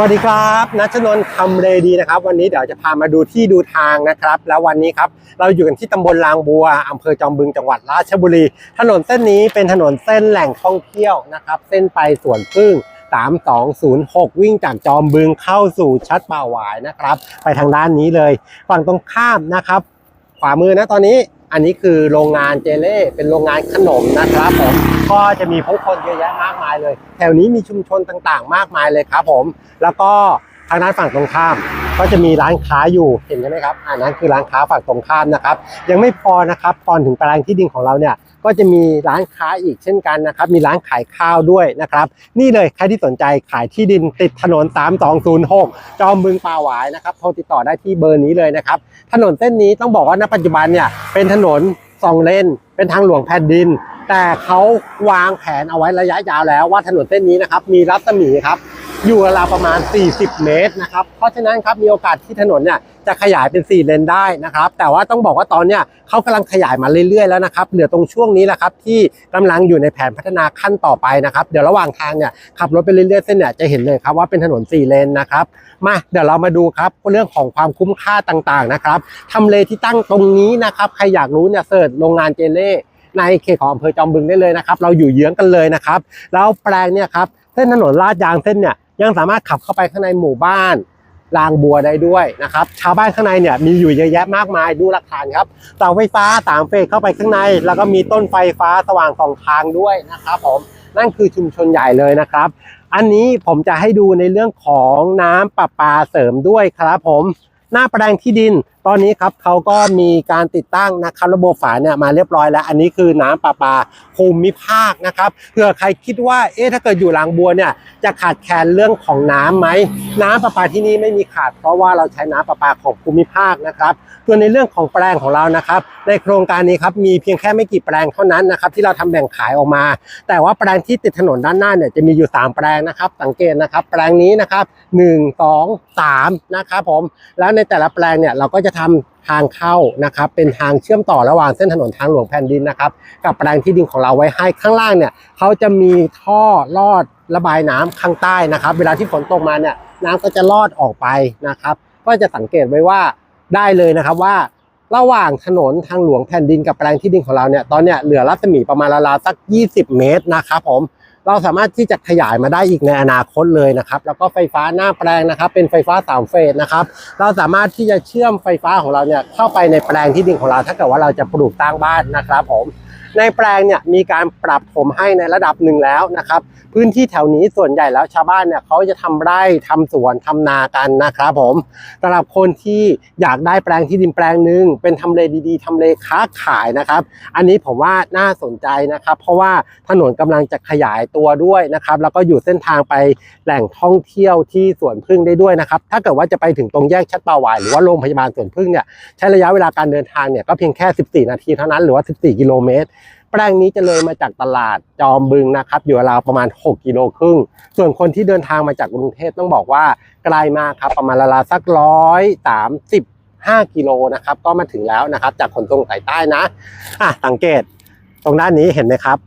วัสดีครับนัชนนท์คำเรดีนะครับ วันนี้เดี๋ยวจะพามาดูที่ดูทางนะครับ แล้ววันนี้ครับเราอยู่กันที่ตำบลลางบัวอำเภอจอมบึงจังหวัดราชบุรี ถนนเส้นนี้เป็นถนนเส้นแหล่งท่องเที่ยวนะครับ เส้นไปสวนพึ่ง3206 วิ่งจากจอมบึงเข้าสู่ชัดป่าหวายนะครับ ไปทางด้านนี้เลย ฝั่งตรงข้ามนะครับ ขวามือนะตอนนี้ อันนี้คือโรงงานเจเล่เป็นโรงงานขนมนะครับผมก็จะมีผู้คนเยอะแยะมากมายเลย แถวนี้มีชุมชนต่างๆ มากมายเลยครับผมแล้วก็ทางด้านฝั่งตรงข้าม ก็จะมีร้านค้าอยู่เห็นใช่ไหมครับอันนั้นคือร้านค้าฝั่งตรงข้ามนะครับ ยังไม่พอนะครับก่อนถึงแปลงที่ดินของเราเนี่ย ก็จะมีร้านค้าอีกเช่นกันนะครับ มีร้านขายข้าวด้วยนะครับ นี่เลยใครที่สนใจขายที่ดินติดถนน 3206 จอมบึงป่าหวายนะครับ โทรติดต่อได้ที่เบอร์นี้เลยนะครับ ถนนเส้นนี้ต้องบอกว่าณปัจจุบันเนี่ยเป็นถนนสองเลนเป็นทางหลวงแผ่นดิน แต่เขาวางแผนเอาไว้ระยะยาวแล้วว่าถนนเส้นนี้นะครับมีรัศมีครับอยู่ราวประมาณ 40 เมตรนะครับ เพราะฉะนั้นครับมีโอกาสที่ถนนเนี่ย จะขยายเป็น 4 เลนได้นะครับ แต่ว่าต้องบอกว่าตอนเนี้ยเขากำลังขยายมาเรื่อยๆแล้วนะครับเหลือตรงช่วงนี้แหละครับที่กำลังอยู่ในแผนพัฒนาขั้นต่อไปนะครับ เดี๋ยวระหว่างทางเนี่ยขับรถไปเรื่อยๆเส้นเนี่ยจะเห็นเลยครับว่าเป็นถนน 4 เลนนะครับมาเดี๋ยวเรามาดูครับเรื่องของความคุ้มค่าต่างๆนะครับทำเลที่ตั้งตรงนี้นะครับใครอยากรู้เนี่ยเสิร์ชโรงงานเจเล่ในเขตของอำเภอจอมบึงได้เลยนะครับ เราอยู่เยื้องกันเลยนะครับ แล้วแปลงเนี่ยครับเส้นถนนลาดยางเส้นเนี่ยยังสามารถขับเข้าไปข้างในหมู่บ้าน รางบัวได้ด้วยนะครับชาวบ้านข้างในเนี่ยมีอยู่เยอะแยะมากมายดูหลักฐานครับเสาไฟฟ้าสามเฟสเข้าไปข้างใน แล้วก็มีต้นไฟฟ้าสว่างสองทางด้วยนะครับผมนั่นคือชุมชนใหญ่เลยนะครับ อันนี้ผมจะให้ดูในเรื่องของน้ำประปาเสริมด้วยครับผม หน้าแปลงที่ดิน ตอนนี้ครับเขาก็มีการติดตั้งนะครับระบบฝาเนี่ยมาเรียบร้อยแล้ว อันนี้คือน้ำประปาภูมิภาคนะครับเผื่อใครคิดว่าเอ๊ะถ้าเกิดอยู่ลางบัวเนี่ยจะขาดแคลนเรื่องของน้ำไหมน้ำประปาที่นี่ไม่มีขาด เพราะว่าเราใช้น้ำประปาของภูมิภาคนะครับส่วนในเรื่องของแปลงของเรานะครับ ในโครงการนี้ครับมีเพียงแค่ไม่กี่แปลงเท่านั้นนะครับที่เราทำแบ่งขายออกมา แต่ว่าแปลงที่ติดถนนด้านหน้าเนี่ยจะมีอยู่ 3 แปลงนะครับ สังเกตนะครับ แปลงนี้นะครับ 1 2 3นะครับผมแล้วในแต่ละแปลงเนี่ยเราก็จะทำทางเข้านะครับเป็นทางเชื่อมต่อระหว่างเส้นถนนทางหลวงแผ่นดินนะครับ กับแปลงที่ดินของเราไว้ให้ข้างล่างเนี่ยเขาจะมีท่อลอดระบายน้ำข้างใต้นะครับ เวลาที่ฝนตกมาเนี่ยน้ำก็จะลอดออกไปนะครับ ก็จะสังเกตไว้ว่าได้เลยนะครับว่าระหว่างถนนทางหลวงแผ่นดินกับแปลงที่ดินของเราเนี่ยตอนเนี้ยเหลือรัศมีประมาณราวๆสัก 20 เมตรนะครับผม เราสามารถที่จะขยายมาได้อีกในอนาคตเลยนะครับ แล้วก็ไฟฟ้าหน้าแปลงนะครับ เป็นไฟฟ้าสามเฟสนะครับ เราสามารถที่จะเชื่อมไฟฟ้าของเราเนี่ยเข้าไปในแปลงที่ดินของเรา ถ้าเกิดว่าเราจะปลูกตั้งบ้านนะครับผม ในแปลงเนี่ยมีการปรับถมให้ในระดับหนึ่งแล้วนะครับ พื้นที่แถวนี้ส่วนใหญ่แล้วชาวบ้านเนี่ยเขาจะทำไร่ทำสวนทำนากันนะครับผมสำหรับคนที่อยากได้แปลงที่ดินแปลงหนึ่งเป็นทำเลดีๆทำเลค้าขายนะครับ อันนี้ผมว่าน่าสนใจนะครับ เพราะว่าถนนกำลังจะขยายตัวด้วยนะครับ แล้วก็อยู่เส้นทางไปแหล่งท่องเที่ยวที่สวนพึ่งได้ด้วยนะครับ ถ้าเกิดว่าจะไปถึงตรงแยกชัดป่าวายหรือว่าโรงพยาบาลสวนพึ่งเนี่ยใช้ระยะเวลาการเดินทางเนี่ยก็เพียงแค่ 14 นาทีเท่านั้นหรือว่า 14 กิโลเมตร แปลงนี้จะเลยมาจากตลาดจอมบึงนะครับ อยู่ราวประมาณ 6 กิโลครึ่ง ส่วนคนที่เดินทางมาจากกรุงเทพต้องบอกว่าไกลมากครับ ประมาณราวสักร้อยสามสิบห้ากิโลนะครับ ก็มาถึงแล้วนะครับ จากขนส่งสายใต้นะอะสังเกต ตรงด้านนี้เห็นไหมครับ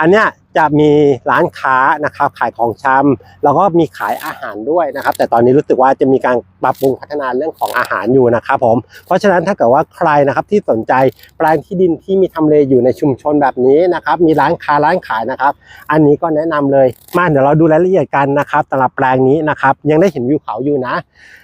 อันเนี้ย จะมีร้านค้านะครับขายของชำแล้วก็มีขายอาหารด้วยนะครับ แต่ตอนนี้รู้สึกว่าจะมีการปรับปรุงพัฒนาเรื่องของอาหารอยู่นะครับผมเพราะฉะนั้นถ้าเกิดว่าใครนะครับที่สนใจแปลงที่ดินที่มีทำเลอยู่ในชุมชนแบบนี้นะครับมีร้านค้าร้านขายนะครับ อันนี้ก็แนะนำเลยมาเดี๋ยวเราดูรายละเอียดกันนะครับสำหรับแปลงนี้นะครับยังได้เห็นวิวเขาอยู่นะ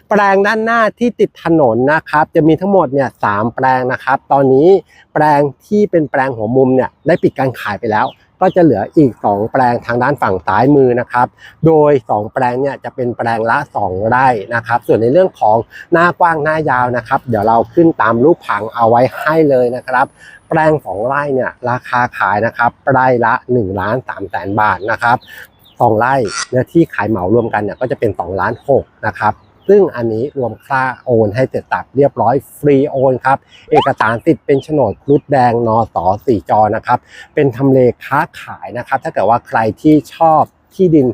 แปลงด้านหน้าที่ติดถนนนะครับ จะมีทั้งหมดเนี่ยสามแปลงนะครับ ตอนนี้แปลงที่เป็นแปลงหัวมุมเนี่ยได้ปิดการขายไปแล้ว ก็จะเหลืออีก 2 แปลงทางด้านฝั่งซ้ายมือนะครับ โดย 2 แปลงเนี่ยจะเป็นแปลงละ 2 ไร่นะครับ ส่วนในเรื่องของหน้ากว้างหน้ายาวนะครับ เดี๋ยวเราขึ้นตามรูปผังเอาไว้ให้เลยนะครับ แปลง 2 ไร่เนี่ยราคาขายนะครับไร่ละ1ล้าน3แสนบาทนะครับสองไร่เนื้อที่ขายเหมารวมกันเนี่ยก็จะเป็น2ล้าน6นะครับ ซึ่งอันนี้รวมค่าโอนให้เสร็จตับเรียบร้อยฟรีโอนครับ เอกสารสิทธิ์เป็นโฉนดครุฑแดงนอสสี่จอนะครับ เป็นทำเลค้าขายนะครับ ถ้าเกิดว่าใครที่ชอบที่ดิน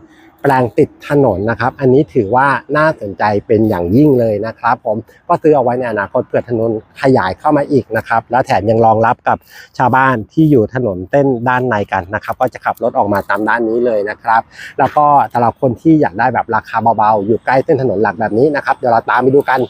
ปแปลงติดถนนนะครับ อันนี้ถือว่าน่าสนใจเป็นอย่างยิ่งเลยนะครับ ผมก็ซื้อเอาไว้ในอนาคตเพื่อถนนขยายเข้ามาอีกนะครับ แล้วแถมยังรองรับกับชาวบ้านที่อยู่ถนนเส้นด้านในกันนะครับ ก็จะขับรถออกมาตามด้านนี้เลยนะครับ แล้วก็สำหรับคนที่อยากได้แบบราคาเบาๆ อยู่ใกล้เส้นถนนหลักแบบนี้นะครับเดี๋ยวเราตามไปดูกัน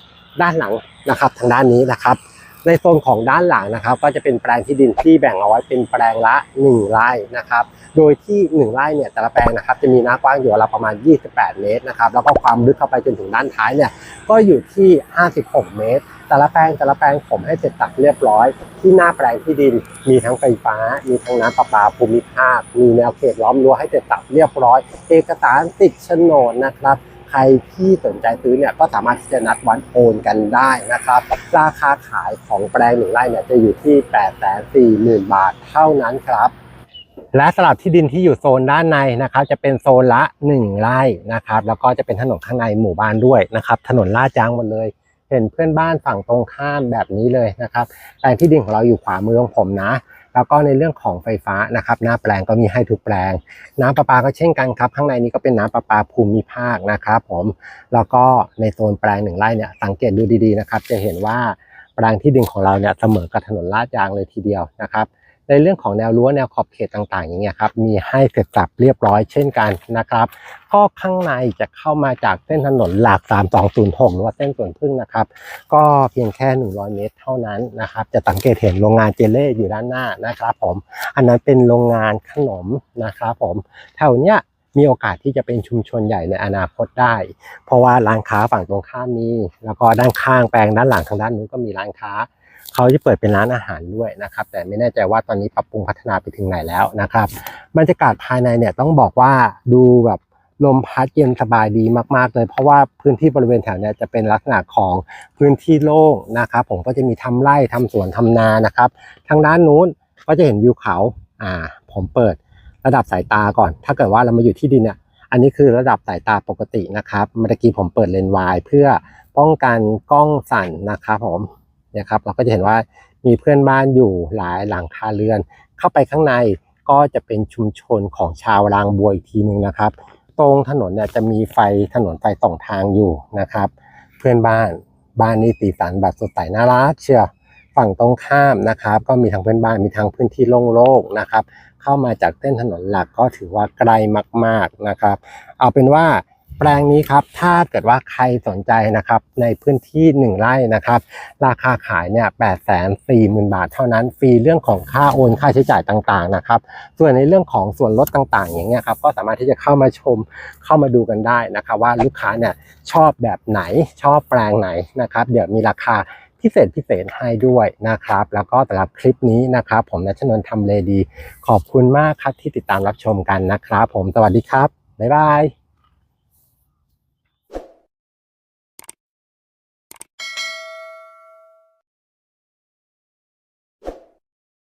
ด้านหลังนะครับ ทางด้านนี้นะครับ ในโซนของด้านหลังนะครับ ก็จะเป็นแปลงที่ดินที่แบ่งเอาไว้เป็นแปลงละ1ไร่นะครับ โดยที่1ไร่เนี่ยแต่ละแปลงนะครับจะมีหน้ากว้างอยู่ราวประมาณ 28 เมตรนะครับแล้วก็ความลึกเข้าไปจนถึงด้านท้ายเนี่ยก็อยู่ที่ 56 เมตร แต่ละแปลงแต่ละแปลงผมให้เสร็จสับเรียบร้อย ที่หน้าแปลงที่ดินมีทั้งไฟฟ้า มีทั้งน้ำประปาภูมิภาคมีแนวเขตล้อมรั้วให้เสร็จสับเรียบร้อย เอกสารติดโฉนดนะครับ ใครที่สนใจซื้อเนี่ยก็สามารถที่จะนัดวันโอนกันได้นะครับ ราคาขายของแปลงหนึ่งไร่เนี่ยจะอยู่ที่8 4 0 0 0 0บาทเท่านั้นครับและสลับที่ดินที่อยู่โซนด้านในนะครับ จะเป็นโซนละ 1 ไร่นะครับ แล้วก็จะเป็นถนนข้างในหมู่บ้านด้วยนะครับ ถนนลาดยางหมดเลย เห็นเพื่อนบ้านฝั่งตรงข้ามแบบนี้เลยนะครับแปลงที่ดินของเราอยู่ขวามือของผมนะ แล้วก็ในเรื่องของไฟฟ้านะครับหน้าแปลงก็มีให้ทุกแปลง น้ำประปาก็เช่นกันครับ ข้างในนี้ก็เป็นน้ำประปาภูมิภาคนะครับผมแล้วก็ในโซนแปลงหนึ่งไร่เนี่ยสังเกตดูดีๆนะครับจะเห็นว่าแปลงที่ดินของเราเนี่ยเสมอกับถนนลาดยางเลยทีเดียวนะครับ ในเรื่องของแนวรั้วแนวขอบเขตต่างๆ อย่างเงี้ยครับมีให้เสร็จสับเรียบร้อยเช่นกันนะครับก็ข้างในจะเข้ามาจากเส้นถนนหลัก 3206 หรือว่าเส้นสวนพึ่งนะครับ ก็เพียงแค่ 100 เมตรเท่านั้นนะครับ จะสังเกตเห็นโรงงานเจเล่อยู่ด้านหน้านะครับผมอันนั้นเป็นโรงงานขนมนะครับผมแถวเนี้ยมีโอกาสที่จะเป็นชุมชนใหญ่ในอนาคตได้ เพราะว่าร้านค้าฝั่งตรงข้ามมี แล้วก็ด้านข้างแปลงด้านหลังทางด้านนู้นก็มีร้านค้า เขาจะเปิดเป็นร้านอาหารด้วยนะครับ แต่ไม่แน่ใจว่าตอนนี้ปรับปรุงพัฒนาไปถึงไหนแล้วนะครับบรรยากาศภายในเนี่ยต้องบอกว่าดูแบบลมพัดเย็นสบายดีมากๆ เลย เพราะว่าพื้นที่บริเวณแถวนี้จะเป็นลักษณะของพื้นที่โล่งนะครับ ผมก็จะมีทำไร่ทำสวนทำนานะครับ ทางด้านนู้นก็จะเห็นวิวเขาอ่า ผมเปิดระดับสายตาก่อน ถ้าเกิดว่าเรามาอยู่ที่ดินเนี่ยอันนี้คือระดับสายตาปกตินะครับเมื่อกี้ผมเปิดเลนส์วายเพื่อป้องกันกล้องสั่นนะครับผม นี่ยครับเราก็จะเห็นว่ามีเพื่อนบ้านอยู่หลายหลังคาเรือน เข้าไปข้างในก็จะเป็นชุมชนของชาวรางบัวอีกทีหนึ่งนะครับ ตรงถนนเนี่ยจะมีไฟถนนไฟสองทางอยู่นะครับ เพื่อนบ้านบ้านนี้สีสันแบบสดใสน่ารักเชียวฝั่งตรงข้ามนะครับ ก็มีทั้งเพื่อนบ้านมีทั้งพื้นที่โล่งๆนะครับ เข้ามาจากเส้นถนนหลักก็ถือว่าไกลมากๆนะครับ เอาเป็นว่า แปลงนี้ครับถ้าเกิดว่าใครสนใจนะครับในพื้นที่ 1 ไร่นะครับ ราคาขายเนี่ยแปดแสนสี่หมื่นบาทเท่านั้นฟรีเรื่องของค่าโอนค่าใช้จ่ายต่างๆนะครับส่วนในเรื่องของส่วนลดต่างๆ อย่างเงี้ยครับก็สามารถที่จะเข้ามาชมเข้ามาดูกันได้นะครับว่าลูกค้าเนี่ยชอบแบบไหนชอบแปลงไหนนะครับ เดี๋ยวมีราคาพิเศษพิเศษให้ด้วยนะครับ แล้วก็สำหรับคลิปนี้นะครับ ผมนัชนนท์ทำเลดี ขอบคุณมากครับที่ติดตามรับชมกันนะครับ ผมสวัสดีครับบ๊ายบาย